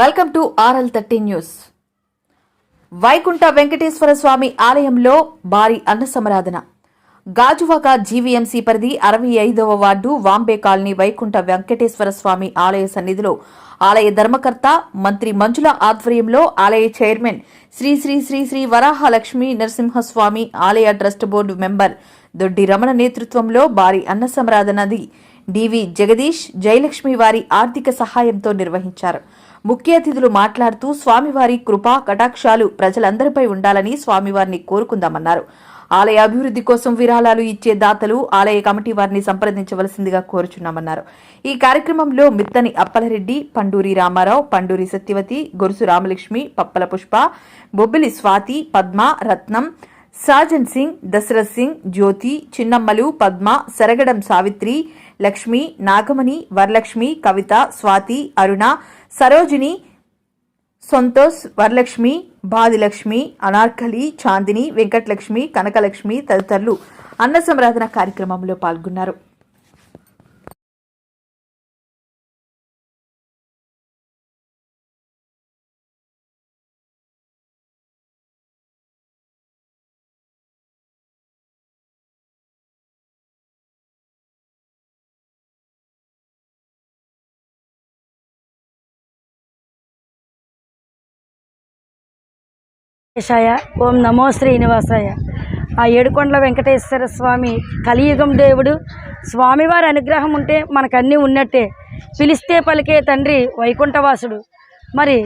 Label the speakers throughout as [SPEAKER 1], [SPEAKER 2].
[SPEAKER 1] Welcome to RL thirty news Vaikuntha Venkateswara Swamy ఆలయంలో భారీ అన్న సమరాధన గాజువాక జీవీఎంసీ పరిధి అరవై ఐదవ వార్డు వాంబే కాలనీ వైకుంఠ వెంకటేశ్వర స్వామి ఆలయ సన్నిధిలో ఆలయ ధర్మకర్త మంత్రి మంజుల ఆధ్వర్యంలో ఆలయ చైర్మన్ శ్రీ శ్రీ శ్రీ శ్రీ వరాహలక్ష్మి నరసింహస్వామి ఆలయ trust board member Doddi Ramana నేతృత్వంలో భారీ అన్న సమరాధనది డివి జగదీష్ జయలక్ష్మి వారి ఆర్థిక సహాయంతో నిర్వహించారు. ముఖ్య అతిథులు మాట్లాడుతూ స్వామివారి కృపా కటాక్షాలు ప్రజలందరిపై ఉండాలని స్వామివారిని కోరుకుందామన్నారు. ఆలయ అభివృద్ధి కోసం విరాళాలు ఇచ్చే దాతలు ఆలయ కమిటీ వారిని సంప్రదించవలసిందిగా కోరుచున్నామన్నారు. ఈ కార్యక్రమంలో మిత్తని అప్పలరెడ్డి పండూరి రామారావు పండూరి సత్యవతి గొరుసు రామలక్ష్మి పప్పల పుష్ప బొబ్బిలి స్వాతి పద్మ రత్నం సాజన్ సింగ్ దశరథ్ సింగ్ జ్యోతి చిన్నమ్మలు పద్మ సరగడం సావిత్రి లక్ష్మి నాగమణి వరలక్ష్మి కవిత స్వాతి అరుణ సరోజిని సంతోష్ వరలక్ష్మి బాదిలక్ష్మి అనార్కలి చాందిని వెంకటలక్ష్మి కనకలక్ష్మి తదితరులు అన్న సంరాధన కార్యక్రమంలో పాల్గొన్నారు.
[SPEAKER 2] వెంకటేశాయ. ఓం నమో శ్రీనివాసాయ. ఆ ఏడుకొండల వెంకటేశ్వర స్వామి కలియుగం దేవుడు. స్వామివారి అనుగ్రహం ఉంటే మనకన్నీ ఉన్నట్టే. పిలిస్తే పలికే తండ్రి వైకుంఠవాసుడు. మరి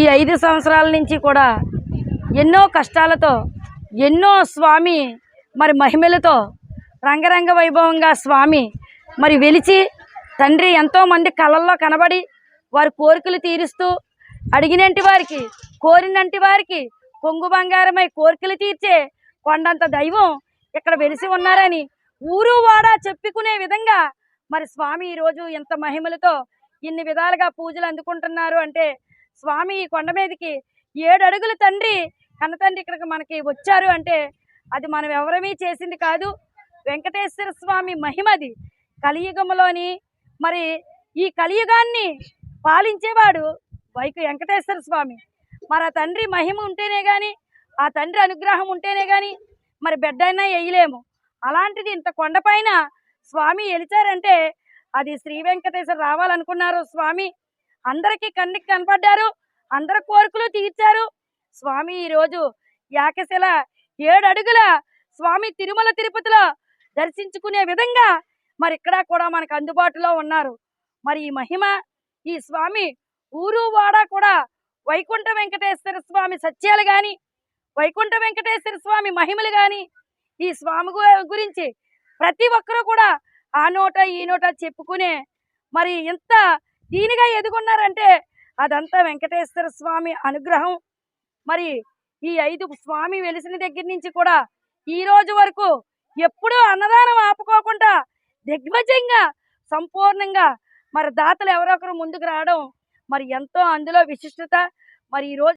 [SPEAKER 2] ఈ ఐదు సంవత్సరాల నుంచి కూడా ఎన్నో కష్టాలతో ఎన్నో స్వామి మరి మహిమలతో రంగరంగ వైభవంగా స్వామి మరి వెలిచి తండ్రి ఎంతోమంది కళల్లో కనబడి వారి కోరికలు తీరుస్తూ అడిగినంటి వారికి కోరినంటి వారికి కొంగు బంగారమై కోరికలు తీర్చే కొండంత దైవం ఇక్కడ వెలిసి ఉన్నారని ఊరు వాడా చెప్పుకునే విధంగా మరి స్వామి ఈరోజు ఇంత మహిమలతో ఇన్ని విధాలుగా పూజలు అందుకుంటున్నారు అంటే స్వామి ఈ కొండ మీదకి ఏడు అడుగుల తండ్రి కన్నతండ్రి ఇక్కడికి మనకి వచ్చారు అంటే అది మనం ఎవరమీ చేసింది కాదు. వెంకటేశ్వర స్వామి మహిమది. కలియుగంలోని మరి ఈ కలియుగాన్ని పాలించేవాడు వైకు వెంకటేశ్వర స్వామి. మరి ఆ తండ్రి మహిమ ఉంటేనే కానీ ఆ తండ్రి అనుగ్రహం ఉంటేనే కానీ మరి బిడ్డ అయినా వేయలేము అలాంటిది ఇంత కొండపైన స్వామి ఎలిచారంటే అది శ్రీ వెంకటేశ్వర రావాలనుకున్నారు స్వామి. అందరికీ కన్నికి కనపడ్డారు అందరి కోరికలు తీర్చారు. స్వామి ఈరోజు యాకశిల ఏడు అడుగుల స్వామి తిరుమల తిరుపతిలో దర్శించుకునే విధంగా మరి ఇక్కడ కూడా మనకు అందుబాటులో ఉన్నారు. మరి ఈ మహిమ ఈ స్వామి ఊరు వాడ కూడా వైకుంఠ వెంకటేశ్వర స్వామి సత్యాలు కానీ వైకుంఠ వెంకటేశ్వర స్వామి మహిమలు కానీ ఈ స్వామి గు- గురించి ప్రతి ఒక్కరూ కూడా ఆ నోట ఈ నోట చెప్పుకునే మరి ఇంత దీనిగా ఎదుగున్నారంటే అదంతా వెంకటేశ్వర స్వామి అనుగ్రహం. మరి ఈ ఐదు స్వామి వెలిసిన దగ్గర నుంచి కూడా ఈ రోజు వరకు ఎప్పుడూ అన్నదానం ఆపుకోకుండా దిగ్భజంగా సంపూర్ణంగా మరి దాతలు ఎవరొకరు ముందుకు రావడం మరి ఎంతో అందులో విశిష్టత మరి ఈ రోజు